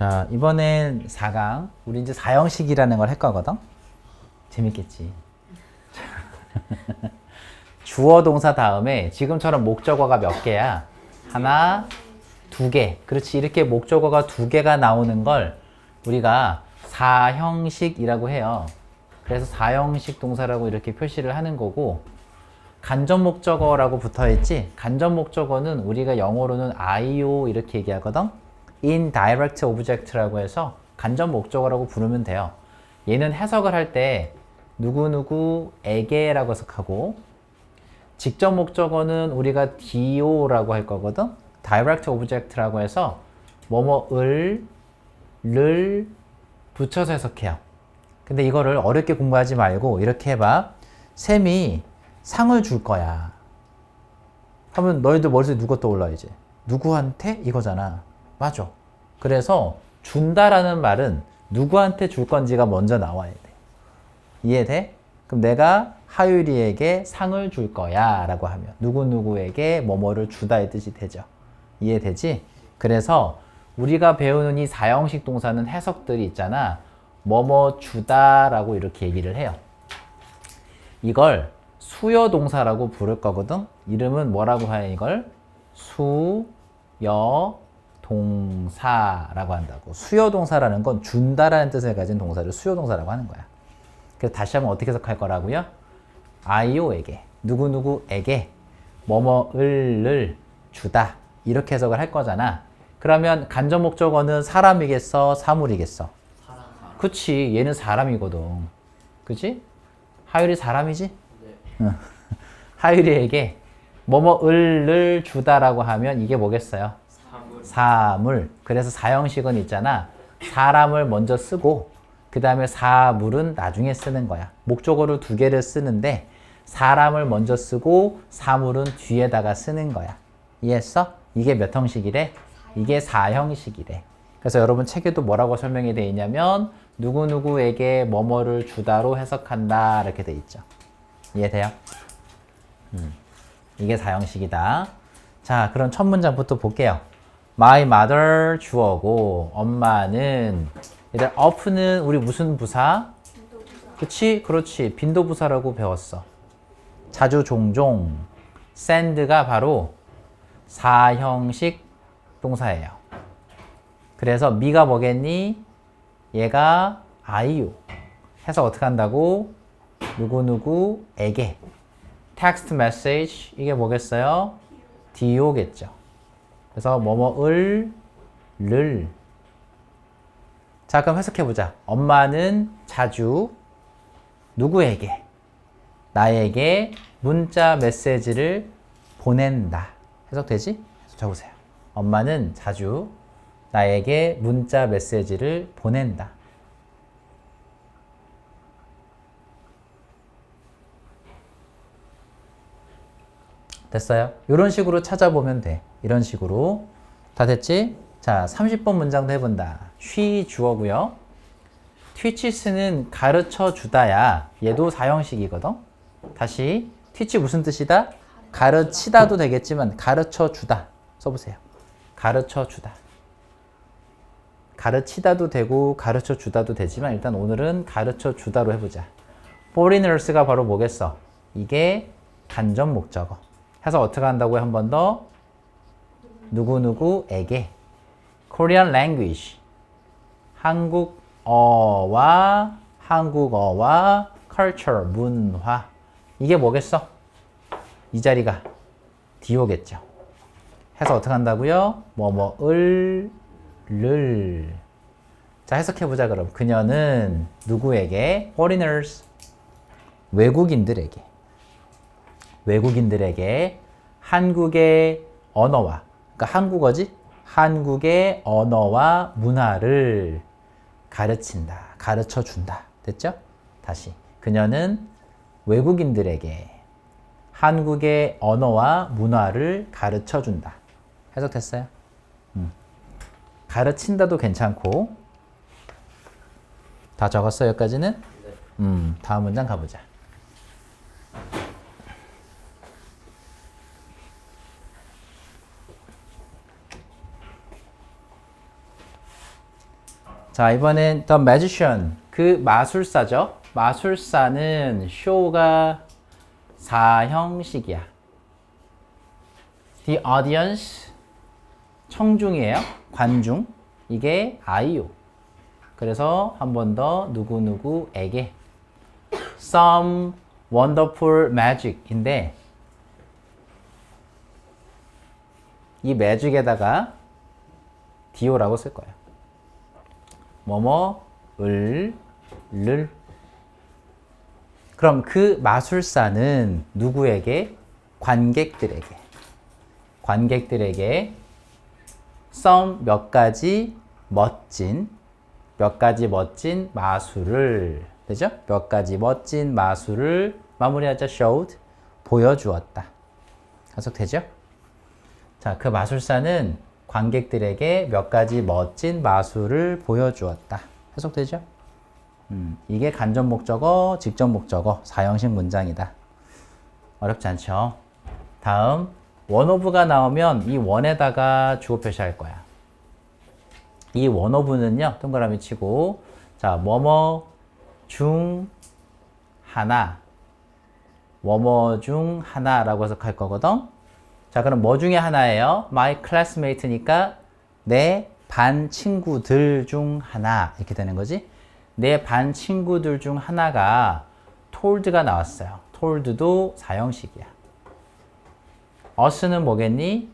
자, 이번엔 4강. 우리 이제 사형식이라는 걸 할 거거든? 재밌겠지. 주어 동사 다음에 지금처럼 목적어가 몇 개야? 하나, 두 개. 그렇지. 이렇게 목적어가 두 개가 나오는 걸 우리가 사형식이라고 해요. 그래서 사형식 동사라고 이렇게 표시를 하는 거고, 간접 목적어라고 붙어 있지? 간접 목적어는 우리가 영어로는 IO 이렇게 얘기하거든? Indirect object라고 해서 간접 목적어라고 부르면 돼요. 얘는 해석을 할 때 누구누구에게라고 해석하고 직접 목적어는 우리가 DO라고 할 거거든. direct object라고 해서 뭐뭐을 를 붙여서 해석해요. 근데 이거를 어렵게 공부하지 말고 이렇게 해봐. 쌤이 상을 줄 거야. 하면 너희들 머릿속에 누가 떠올라 이제? 누구한테 이거잖아. 맞아. 그래서 준다라는 말은 누구한테 줄 건지가 먼저 나와야 돼. 이해돼? 그럼 내가 하율이에게 상을 줄 거야 라고 하면 누구누구에게 뭐뭐를 주다의 뜻이 되죠. 이해되지? 그래서 우리가 배우는 이 사형식 동사는 해석들이 있잖아. 뭐뭐 주다 라고 이렇게 얘기를 해요. 이걸 수여 동사라고 부를 거거든. 이름은 뭐라고 해요, 이걸? 수여 동사라고 한다고. 수여 동사라는 건 준다라는 뜻을 가진 동사를 수여 동사라고 하는 거야. 그래서 다시 한번 어떻게 해석할 거라고요? 아이오에게 누구누구에게 뭐뭐을를 주다 이렇게 해석을 할 거잖아. 그러면 간접 목적어는 사람이겠어, 사물이겠어? 사람 그치, 얘는 사람이거든. 그치? 하율이 사람이지? 네. 응. 하율이에게 뭐뭐을를 주다라고 하면 이게 뭐겠어요? 사물. 그래서 사형식은 있잖아. 사람을 먼저 쓰고 그 다음에 사물은 나중에 쓰는 거야. 목적어를 두 개를 쓰는데 사람을 먼저 쓰고 사물은 뒤에다가 쓰는 거야. 이해했어? 이게 몇 형식이래? 이게 사형식이래. 그래서 여러분 책에도 뭐라고 설명이 되어 있냐면 누구누구에게 뭐뭐를 주다로 해석한다 이렇게 돼 있죠. 이해돼요? 음. 이게 사형식이다. 자, 그럼 첫 문장부터 볼게요. My mother 주어고 엄마는 얘들 of는 우리 무슨 부사? 그치? 그렇지. 빈도부사라고 배웠어. 자주 종종 send가 바로 사형식 동사예요. 그래서 미가 뭐겠니? 얘가 아이유. 해서 어떻게 한다고? 누구누구에게. text message 이게 뭐겠어요? do겠죠. 그래서 뭐뭐을 를. 자, 그럼 해석해 보자. 엄마는 자주 누구에게 나에게 문자 메시지를 보낸다. 해석되지? 적으세요. 엄마는 자주 나에게 문자 메시지를 보낸다. 됐어요? 이런 식으로 찾아보면 돼. 이런 식으로. 다 됐지? 자, 30번 문장도 해본다. 쉬 주어고요. teaches는 가르쳐 주다야. 얘도 사형식이거든. 다시 teach 무슨 뜻이다? 가르치다도 되겠지만 가르쳐 주다. 써보세요. 가르쳐 주다. 가르치다도 되고 가르쳐 주다도 되지만 일단 오늘은 가르쳐 주다로 해보자. foreigners가 바로 뭐겠어? 이게 간접 목적어. 해서 어떻게 한다고요? 한 번 더. 누구누구에게. Korean language. 한국어와 한국어와 culture, 문화. 이게 뭐겠어? 이 자리가 디오겠죠. 해서 어떻게 한다고요? 뭐뭐을 를. 자, 해석해 보자 그럼. 그녀는 누구에게? foreigners. 외국인들에게. 외국인들에게 한국의 언어와 그러니까 한국어지? 한국의 언어와 문화를 가르친다 가르쳐 준다. 됐죠? 다시. 그녀는 외국인들에게 한국의 언어와 문화를 가르쳐 준다. 해석됐어요? 음. 가르친다도 괜찮고. 다 적었어요 여기까지는? 네. 음 다음 문장 가보자 자, 이번엔 The Magician. 그 마술사죠. 마술사는 쇼가 사형식이야. The audience 청중이에요. 관중. 이게 아이요. 그래서 한 번 더 누구누구에게 some wonderful magic인데 이 magic에다가 디오라고 쓸 거예요. 뭐뭐 을, 를. 그럼 그 마술사는 누구에게? 관객들에게. 관객들에게 some 몇 가지 멋진 몇 가지 멋진 마술을 되죠? 몇 가지 멋진 마술을 마무리하자 showed 보여주었다. 해석되죠? 자, 그 마술사는 관객들에게 몇 가지 멋진 마술을 보여주었다. 해석되죠? 음, 이게 간접 목적어, 직접 목적어, 사형식 문장이다. 어렵지 않죠? 다음 원오브가 나오면 이 원에다가 주어 표시할 거야. 이 원오브는요, 동그라미 치고 자, 뭐뭐 중 하나 뭐뭐 중 하나라고 해석할 거거든. 자, 그럼 뭐 중에 하나예요? My classmate니까 내 반 친구들 중 하나 이렇게 되는 거지. 내 반 친구들 중 하나가 told가 나왔어요. told도 사형식이야. us는 뭐겠니?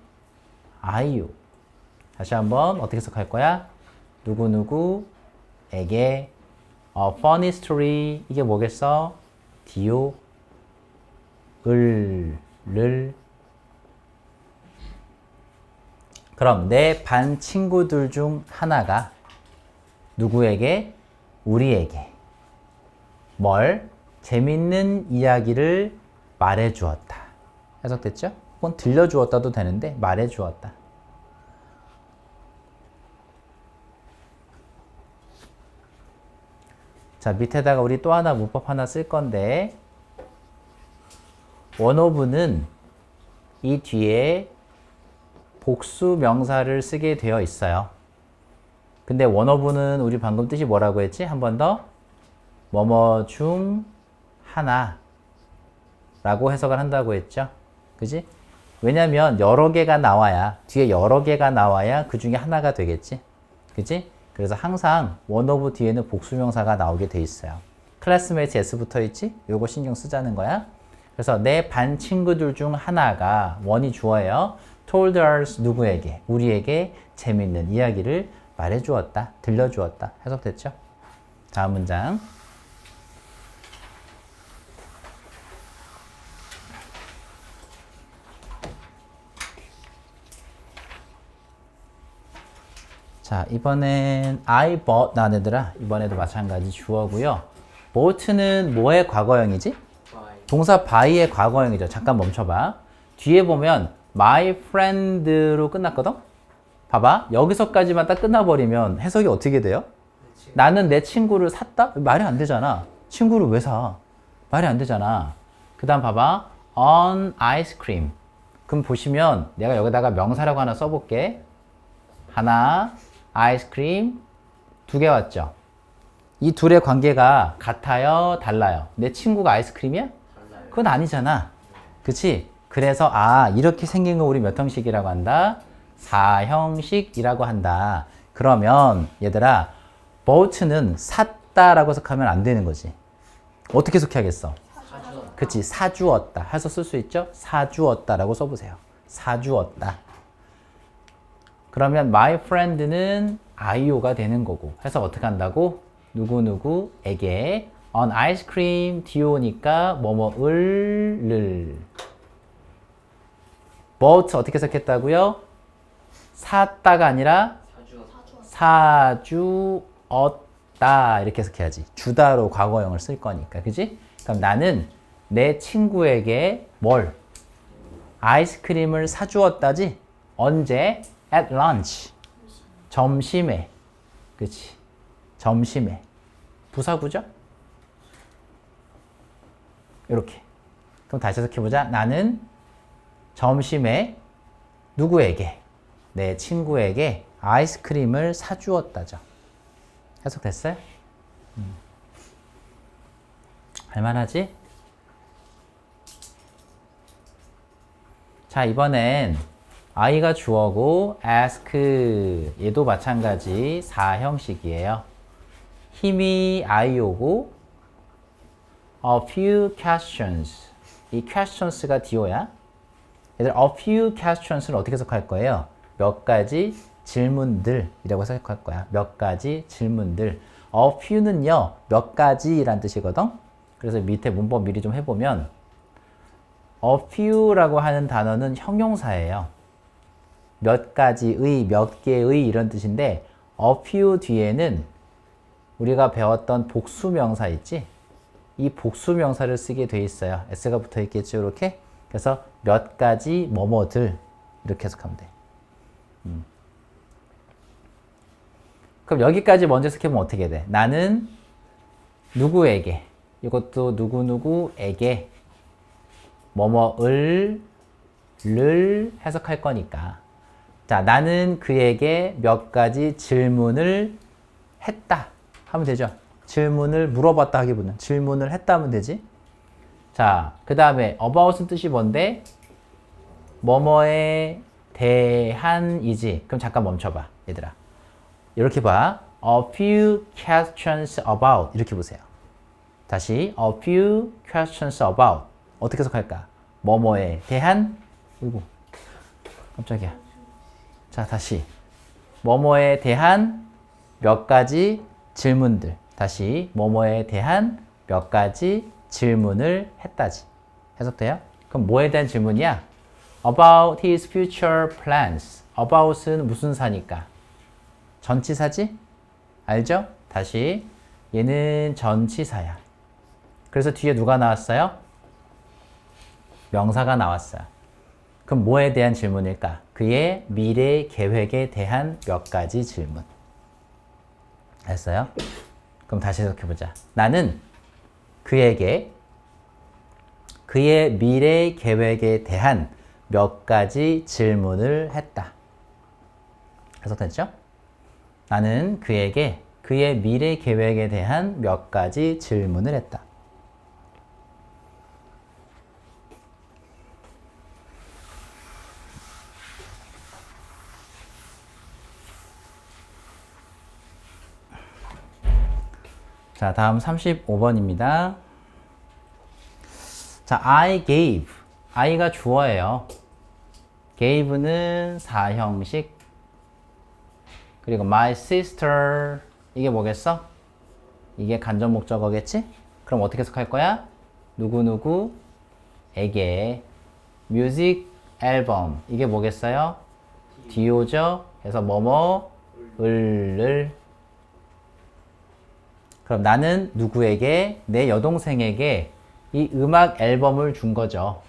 아이유. 다시 한번 어떻게 해석할 거야? 누구누구에게 어, funny story 이게 뭐겠어? 디오 을, 를 그럼 내 반 친구들 중 하나가 누구에게? 우리에게 뭘? 재밌는 이야기를 말해 주었다. 해석됐죠? 혹은 들려 주었다도 되는데 말해 주었다. 자, 밑에다가 우리 또 하나 문법 하나 쓸 건데 원오브는 이 뒤에 복수 명사를 쓰게 되어 있어요. 근데 원어브는 우리 방금 뜻이 뭐라고 했지? 한 번 더. 뭐뭐 중 하나 라고 해석을 한다고 했죠. 그지? 왜냐면 여러 개가 나와야, 뒤에 여러 개가 나와야 그 중에 하나가 되겠지. 그지? 그래서 항상 원어브 뒤에는 복수명사가 나오게 돼 있어요. 클래스메이트 S 붙어 있지? 요거 신경 쓰자는 거야. 그래서 내 반 친구들 중 하나가 원이 주어예요. Told us 누구에게 우리에게 재밌는 이야기를 말해 주었다. 들려 주었다. 해석됐죠? 다음 문장. 자, 이번엔 I bought 나는 얘들아. 이번에도 마찬가지 주어고요. bought는 뭐의 과거형이지? 동사 buy의 과거형이죠. 잠깐 멈춰봐. 뒤에 보면 my friend로 끝났거든? 봐봐. 여기서까지만 딱 끝나버리면 해석이 어떻게 돼요? 나는 내 친구를 샀다? 말이 안 되잖아. 친구를 왜 사? 말이 안 되잖아. 그 다음 봐봐. on ice cream. 그럼 보시면 내가 여기다가 명사라고 하나 써볼게. 하나, 아이스크림 두 개 왔죠? 이 둘의 관계가 같아요? 달라요? 내 친구가 아이스크림이야? 그건 아니잖아. 그치? 그래서 아 이렇게 생긴 거 우리 몇 형식이라고 한다? 4형식이라고 한다. 그러면 얘들아 bought는 샀다라고 해석하면 안 되는 거지. 어떻게 해석해야겠어? 그치 사주었다 해서 쓸 수 있죠? 사주었다라고 써보세요. 사주었다. 그러면 my friend는 IO가 되는 거고 해서 어떻게 한다고? 누구누구에게 on ice cream DO니까 뭐뭐을 를 bought 어떻게 해석했다고요? 샀다가 아니라 사주었다 이렇게 해석해야지 주다로 과거형을 쓸 거니까 그지? 그럼 나는 내 친구에게 뭘? 아이스크림을 사주었다지? 언제? at lunch. 점심에. 그치? 점심에. 부사구죠? 이렇게. 그럼 다시 해석해보자. 나는 점심에 누구에게? 내 친구에게 아이스크림을 사주었다죠. 해석됐어요? 음. 할만하지? 자, 이번엔 I가 주어고 ask 얘도 마찬가지 4형식이에요. 힘이 I 오고 a few questions 이 questions가 DO야. 얘들 a few questions를 어떻게 해석할 거예요? 몇 가지 질문들이라고 해석할 거야. 몇 가지 질문들. a few는요, 몇 가지란 뜻이거든. 그래서 밑에 문법 미리 좀 해보면 a few라고 하는 단어는 형용사예요. 몇 가지의, 몇 개의 이런 뜻인데 a few 뒤에는 우리가 배웠던 복수명사 있지? 이 복수명사를 쓰게 돼 있어요. s가 붙어 있겠죠, 이렇게. 그래서 몇 가지 뭐뭐들 이렇게 해석하면 돼. 음. 그럼 여기까지 먼저 해석해보면 어떻게 돼? 나는 누구에게 이것도 누구누구에게 뭐뭐을 를 해석할 거니까 자 나는 그에게 몇 가지 질문을 했다 하면 되죠 질문을 물어봤다 하기보다는 질문을 했다 하면 되지 자 그 다음에 about은 뜻이 뭔데? 뭐뭐에 대한이지. 그럼 잠깐 멈춰봐 얘들아. 이렇게 봐. A few questions about. 이렇게 보세요. 다시 a few questions about. 어떻게 해석할까? 뭐뭐에 대한? 이고 깜짝이야. 자 다시. 뭐뭐에 대한 몇 가지 질문들. 다시 뭐뭐에 대한 몇 가지 질문을 했다지 해석돼요? 그럼 뭐에 대한 질문이야? About his future plans. About은 무슨 사니까? 전치사지? 알죠? 다시 얘는 전치사야. 그래서 뒤에 누가 나왔어요? 명사가 나왔어요. 그럼 뭐에 대한 질문일까? 그의 미래 계획에 대한 몇 가지 질문. 했어요? 그럼 다시 해석해보자. 나는 그에게 그의 미래 계획에 대한 몇 가지 질문을 했다. 해석됐죠? 나는 그에게 그의 미래 계획에 대한 몇 가지 질문을 했다. 자, 다음 35번입니다. 자, I gave. I가 주어예요. gave는 4형식. 그리고 my sister. 이게 뭐겠어? 이게 간접 목적어겠지? 그럼 어떻게 해석할 거야? 누구누구에게 뮤직 앨범. 이게 뭐겠어요? 디오죠? 그래서 뭐뭐 을을 그럼 나는 누구에게 내 여동생에게 이 음악 앨범을 준 거죠.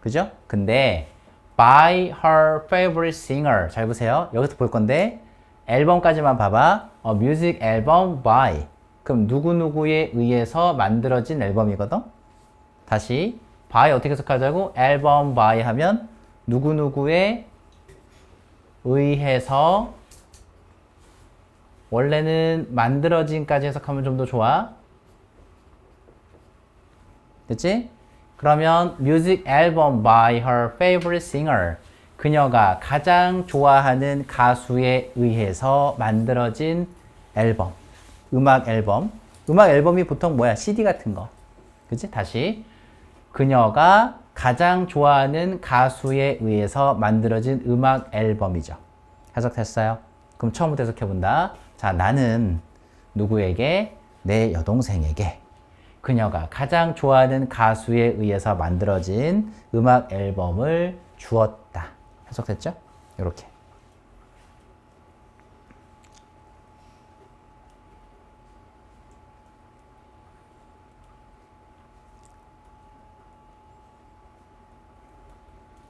그죠? 근데 by her favorite singer 잘 보세요. 여기서 볼 건데 앨범까지만 봐봐. 어, music album by 그럼 누구누구에 의해서 만들어진 앨범이거든. 다시 by 어떻게 해석하자고? 앨범 by 하면 누구누구에 의해서 원래는 만들어진까지 해석하면 좀 더 좋아. 됐지? 그러면 music by her favorite singer. 그녀가 가장 좋아하는 가수에 의해서 만들어진 앨범. 음악 앨범. 음악 앨범이 보통 뭐야? CD 같은 거. 그치? 다시. 그녀가 가장 좋아하는 가수에 의해서 만들어진 음악 앨범이죠. 해석됐어요? 그럼 처음부터 해석해 본다. 자, 나는 누구에게? 내 여동생에게. 그녀가 가장 좋아하는 가수에 의해서 만들어진 음악 앨범을 주었다. 해석됐죠? 이렇게.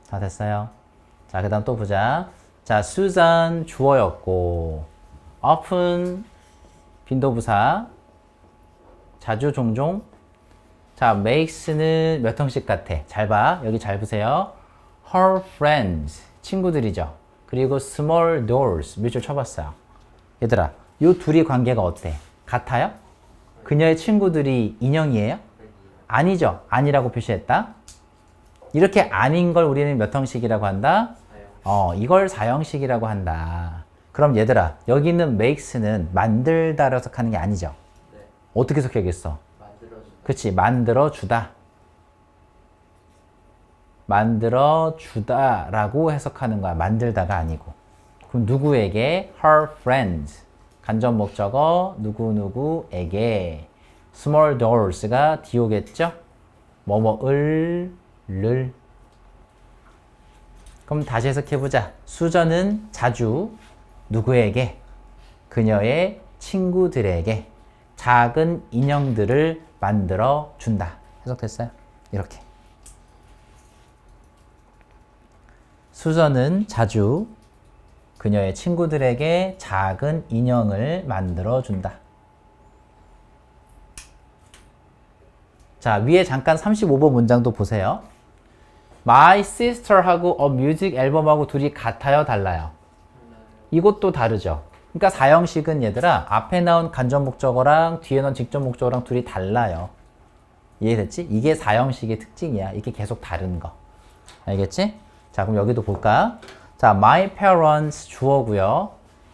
다 됐어요. 자, 그 다음 또 보자. 자, 수잔 주어였고, often 빈도부사, 자주 종종. 자, makes는 몇 형식 같아? 잘 봐. 여기 잘 보세요. her friends, 친구들이죠. 그리고 small doors, 밑줄 쳐봤어요. 얘들아, 요 둘이 관계가 어때? 같아요? 그녀의 친구들이 인형이에요? 아니죠. 아니라고 표시했다. 이렇게 아닌 걸 우리는 몇 형식이라고 한다? 어, 이걸 사형식이라고 한다. 그럼 얘들아, 여기 있는 makes는 만들다로 해석하는 게 아니죠. 네. 어떻게 해석해야겠어? 만들어준 그치, 만들어 주다. 만들어 주다라고 해석하는 거야. 만들다가 아니고. 그럼 누구에게? Her friends. 간접 목적어 누구누구에게. Small doors가 디오겠죠? 뭐뭐을 를. 그럼 다시 해석해보자. 수저는 자주 누구에게? 그녀의 친구들에게 작은 인형들을 만들어 준다. 해석됐어요? 이렇게. 수저는 자주 그녀의 친구들에게 작은 인형을 만들어 준다. 자, 위에 잠깐 35번 문장도 보세요. My sister하고 A Music 앨범하고 둘이 같아요, 달라요? 이것도 다르죠. 그러니까 사형식은 얘들아 앞에 나온 간접 목적어랑 뒤에 나온 직접 목적어랑 둘이 달라요. 이해됐지? 이게 사형식의 특징이야. 이게 계속 다른 거. 알겠지? 자, 그럼 여기도 볼까? 자, my parents 주어고요.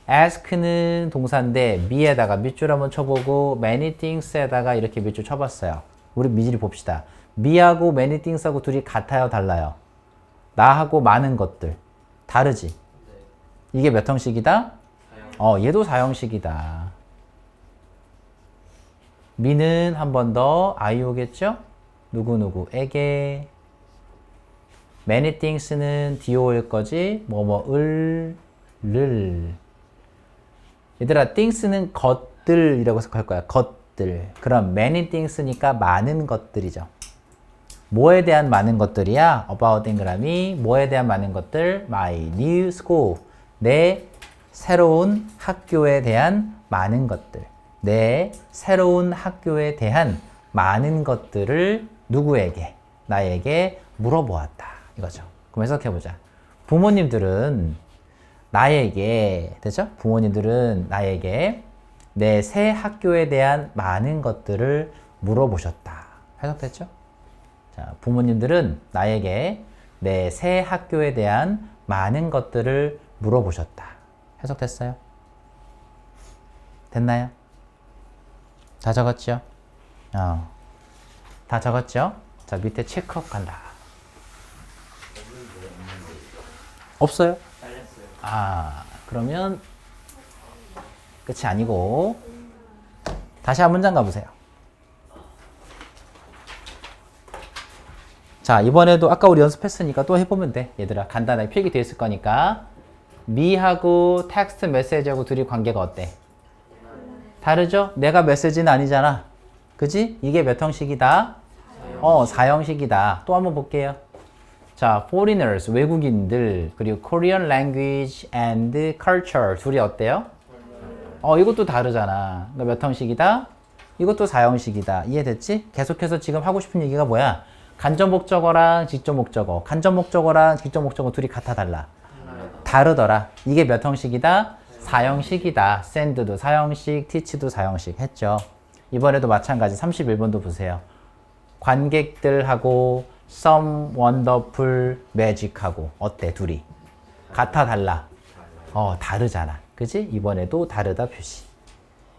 ask는 동사인데 me에다가 밑줄 한번 쳐보고 many things에다가 이렇게 밑줄 쳐봤어요. 우리 미리 봅시다. Many things하고 둘이 같아요, 달라요? 나하고 많은 것들 다르지? 이게 몇 형식이다? 어, 얘도 사형식이다. 미는 한 번 더 아이오겠죠? 누구누구에게 things는 do일 거지 뭐뭐을 를 얘들아 things는 것들이라고 해석할 거야 것들 그럼 things니까 많은 것들이죠 뭐에 대한 많은 것들이야? about 동그라미 뭐에 대한 많은 것들? my new school 내 새로운 학교에 대한 많은 것들 내 새로운 학교에 대한 많은 것들을 누구에게 나에게 물어보았다 이거죠 그럼 해석해 보자 부모님들은 나에게 되죠? 부모님들은 나에게 내 새 학교에 대한 많은 것들을 물어보셨다 해석됐죠? 자, 부모님들은 나에게 내 새 학교에 대한 많은 것들을 물어보셨다. 해석됐어요? 됐나요? 다 적었죠? 어. 다 적었죠? 자, 밑에 체크업 간다. 없어요? 아, 그러면 끝이 아니고 다시 한 문장 가보세요. 자, 이번에도 아까 우리 연습했으니까 또 해보면 돼. 얘들아, 간단하게 필기돼 있을 거니까. 미하고 텍스트 메시지하고 둘이 관계가 어때? 다르죠? 내가 메시지는 아니잖아. 그지? 이게 몇 형식이다? 어, 사형식이다. 또 한번 볼게요. 자, foreigners, 외국인들, 그리고 Korean language and culture 둘이 어때요? 어, 이것도 다르잖아. 그러니까 몇 형식이다? 이것도 사형식이다. 이해됐지? 계속해서 지금 하고 싶은 얘기가 뭐야? 간접 목적어랑 직접 목적어. 간접 목적어랑 직접 목적어 둘이 같아 달라. 다르더라. 이게 몇 형식이다? 사형식이다. send도 사형식, teach도 사형식 했죠. 이번에도 마찬가지 31번도 보세요. 관객들하고 some wonderful magic하고 어때 둘이? 같아 달라? 어 다르잖아. 그지? 이번에도 다르다 표시.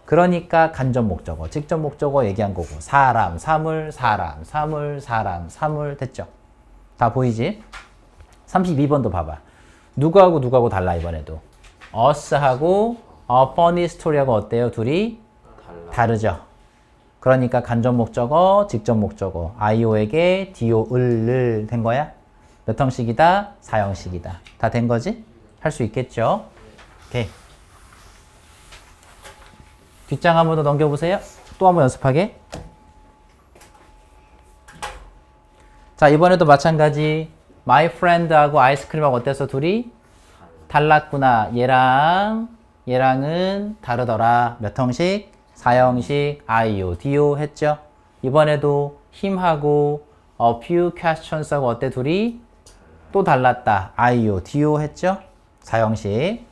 그러니까 간접 목적어, 직접 목적어 얘기한 거고 사람, 사물, 사람, 사물, 사람, 사물 됐죠? 다 보이지? 32번도 봐봐. 누구하고 누구하고 달라 이번에도. us하고 a funny story하고 어때요? 둘이 달라. 다르죠? 그러니까 간접 목적어, 직접 목적어. i오에게 do, 을 을 된 거야? 몇 형식이다? 사형식이다. 다 된 거지? 할 수 있겠죠? 오케이. 뒷장 한 번 더 넘겨보세요. 또 한 번 연습하게. 자, 이번에도 마찬가지. My friend하고 아이스크림하고 어때서 둘이? 달랐구나. 얘랑, 얘랑은 다르더라. 몇 형식? 사형식, 아이오, 디오 했죠? 이번에도 힘하고 a few questions하고 어때 둘이? 또 달랐다. 아이오, 디오 했죠? 사형식.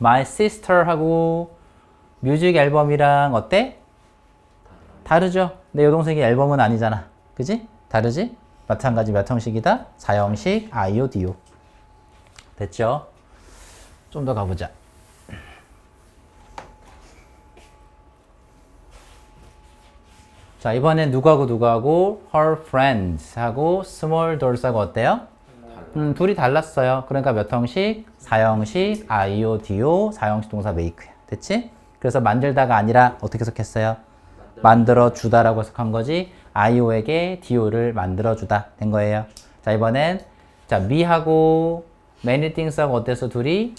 My sister하고 뮤직 앨범이랑 어때? 다르죠? 내 여동생이 앨범은 아니잖아. 그지? 다르지? 마찬가지 몇 형식이다? 4형식, 아이오, 디오. 됐죠? 좀 더 가보자. 자, 이번엔 누구하고 누구하고 her friends 하고 small doors 하고 어때요? 음, 둘이 달랐어요. 그러니까 몇 형식? 4형식, 아이오, 디오, 4형식 동사 make야. 됐지? 그래서 만들다가 아니라 어떻게 해석했어요? 만들어 주다라고 해석한 거지. 아이오에게 디오를 만들어 주다 된 거예요. 자, 이번엔 자, me하고 many things하고 어때서 둘이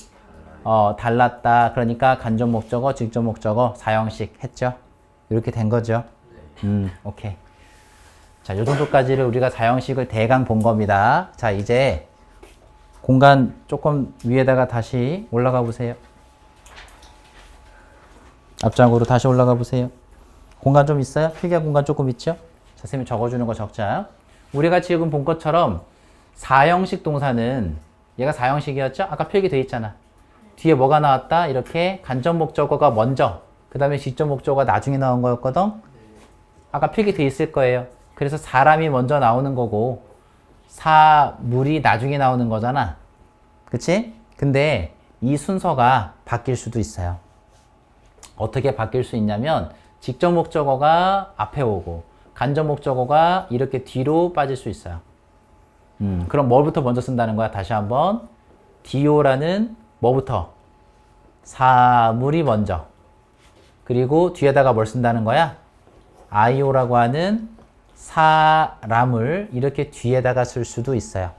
어, 달랐다. 그러니까 간접 목적어, 직접 목적어, 사형식 했죠. 이렇게 된 거죠. 음, 오케이. 자, 요 정도까지를 우리가 사형식을 대강 본 겁니다. 자, 이제 공간 조금 위에다가 다시 올라가 보세요. 앞장으로 다시 올라가 보세요. 공간 좀 있어요? 필기한 공간 조금 있죠? 자, 선생님이 적어주는 거 적자. 우리가 지금 본 것처럼 사형식 동사는 얘가 사형식이었죠? 아까 필기돼 있잖아. 뒤에 뭐가 나왔다? 이렇게 간접 목적어가 먼저, 그 다음에 직접 목적어가 나중에 나온 거였거든? 아까 필기돼 있을 거예요. 그래서 사람이 먼저 나오는 거고, 사물이 나중에 나오는 거잖아. 그치? 근데 이 순서가 바뀔 수도 있어요. 어떻게 바뀔 수 있냐면, 직접 목적어가 앞에 오고, 간접 목적어가 이렇게 뒤로 빠질 수 있어요. 음, 그럼 뭐부터 먼저 쓴다는 거야? 다시 한번. 디오라는 뭐부터? 사물이 먼저. 그리고 뒤에다가 뭘 쓴다는 거야? 아이오라고 하는 사람을 이렇게 뒤에다가 쓸 수도 있어요.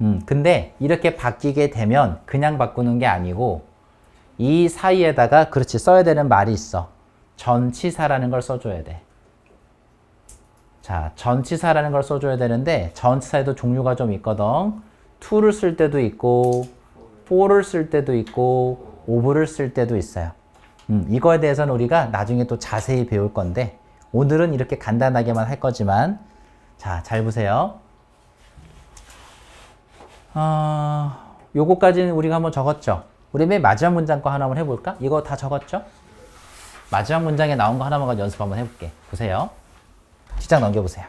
음, 근데 이렇게 바뀌게 되면 그냥 바꾸는 게 아니고 이 사이에다가 그렇지 써야 되는 말이 있어. 전치사라는 걸 써줘야 돼. 자, 전치사라는 걸 써줘야 되는데 전치사에도 종류가 좀 있거든. to를 쓸 때도 있고 for를 쓸 때도 있고 of를 쓸 때도 있어요. 음, 이거에 대해서는 우리가 나중에 또 자세히 배울 건데 오늘은 이렇게 간단하게만 할 거지만 자, 잘 보세요. 어, 요거까지는 우리가 한번 적었죠. 우리 맨 마지막 문장 거 하나 한번 해볼까? 이거 다 적었죠? 마지막 문장에 나온 거 하나만 연습 한번 해볼게. 보세요. 시작 넘겨보세요.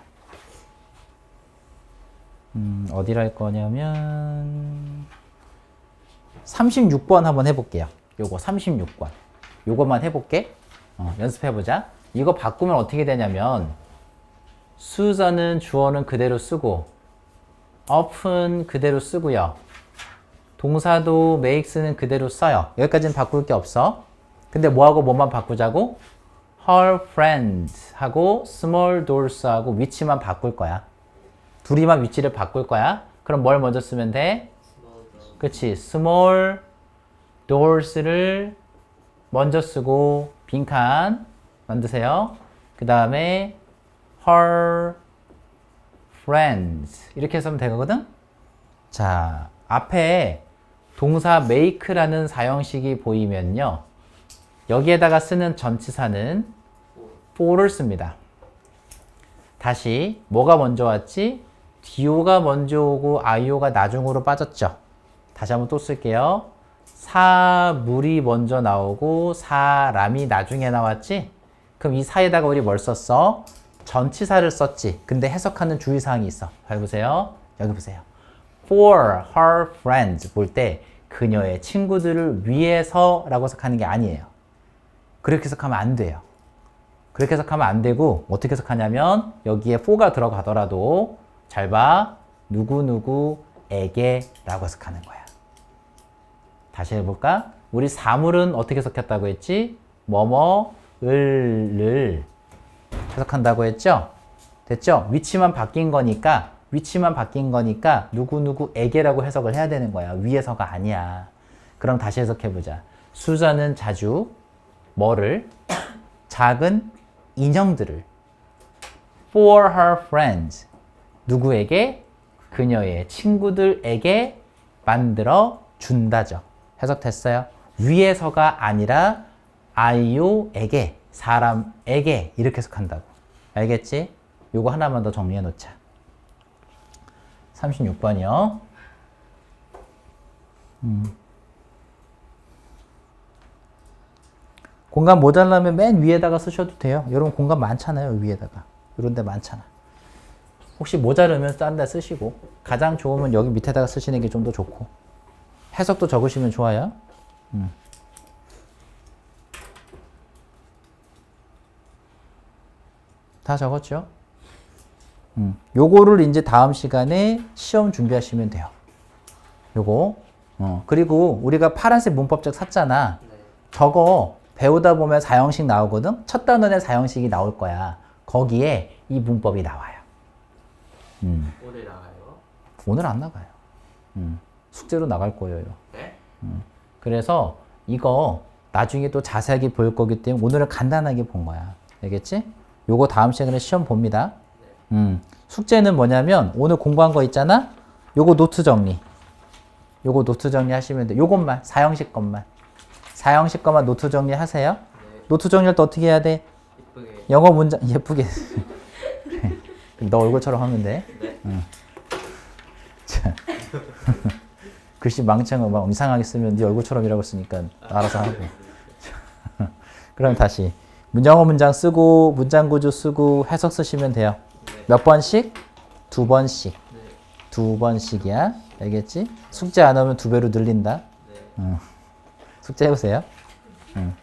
음, 어디로 할 거냐면 36번 한번 해볼게요. 요거 36번. 요것만 해볼게. 어, 연습해보자. 이거 바꾸면 어떻게 되냐면 수저는 주어는 그대로 쓰고 up은 그대로 쓰고요. 동사도 makes는 그대로 써요. 여기까지는 바꿀 게 없어. 근데 뭐하고 뭐만 바꾸자고? her friends 하고 small doors 하고 위치만 바꿀 거야. 둘이만 위치를 바꿀 거야. 그럼 뭘 먼저 쓰면 돼? 그치. small doors를 먼저 쓰고 빈칸 만드세요. 그 다음에 her friends 이렇게 쓰면 되거든. 자, 앞에 동사 make라는 사형식이 보이면요. 여기에다가 쓰는 전치사는 for를 씁니다. 다시 뭐가 먼저 왔지? 디오가 먼저 오고 아이오가 나중으로 빠졌죠. 다시 한번 또 쓸게요. 사물이 먼저 나오고 사람이 나중에 나왔지? 그럼 이 사이에다가 우리 뭘 썼어? 전치사를 썼지. 근데 해석하는 주의사항이 있어. 잘 보세요. 여기 보세요. For her friends 볼 때 그녀의 친구들을 위해서 라고 해석하는 게 아니에요. 그렇게 해석하면 안 돼요. 그렇게 해석하면 안 되고 어떻게 해석하냐면 여기에 for가 들어가더라도 잘 봐. 누구누구에게 라고 해석하는 거야. 다시 해볼까? 우리 사물은 어떻게 해석했다고 했지? 뭐뭐, 을, 를 해석한다고 했죠? 됐죠? 위치만 바뀐 거니까 위치만 바뀐 거니까 누구누구에게라고 해석을 해야 되는 거야. 위에서가 아니야. 그럼 다시 해석해보자. 수자는 자주 뭐를? 작은 인형들을 for her friends 누구에게? 그녀의 친구들에게 만들어 준다죠. 해석됐어요? 위에서가 아니라 아이오에게 사람에게 이렇게 해석한다고. 알겠지? 요거 하나만 더 정리해 놓자. 36번이요. 공간 모자라면 맨 위에다가 쓰셔도 돼요. 여러분 공간 많잖아요. 위에다가. 이런 데 많잖아. 혹시 모자르면 딴 데 쓰시고 가장 좋으면 여기 밑에다가 쓰시는 게 좀 더 좋고 해석도 적으시면 좋아요. 음. 다 적었죠? 음. 요거를 이제 다음 시간에 시험 준비하시면 돼요. 요거. 어. 그리고 우리가 파란색 문법책 샀잖아. 저거 배우다 보면 사형식 나오거든? 첫 단원에 사형식이 나올 거야. 거기에 이 문법이 나와요. 음. 오늘 나가요. 오늘 안 나가요. 음. 숙제로 나갈 거예요. 네? 그래서 이거 나중에 또 자세하게 볼 거기 때문에 오늘은 간단하게 본 거야. 알겠지? 요거 다음 시간에 시험 봅니다. 음. 숙제는 뭐냐면 오늘 공부한 거 있잖아? 요거 노트 정리. 요거 노트 정리 하시면 돼. 요것만 사형식 것만. 사형식 것만 노트 정리 하세요. 네. 노트 정리할 때 어떻게 해야 돼? 이쁘게. 영어 문장 예쁘게. 너 얼굴처럼 하면 돼. 네. 응. 자. 글씨 망창을 막 이상하게 쓰면 네 얼굴처럼이라고 쓰니까 알아서 하고. 그럼 다시 문장어 문장 쓰고 문장 구조 쓰고 해석 쓰시면 돼요. 몇 번씩? 두 번씩. 네. 두 번씩이야. 알겠지? 숙제 안 하면 두 배로 늘린다. 네. 응. 숙제 해보세요. 응.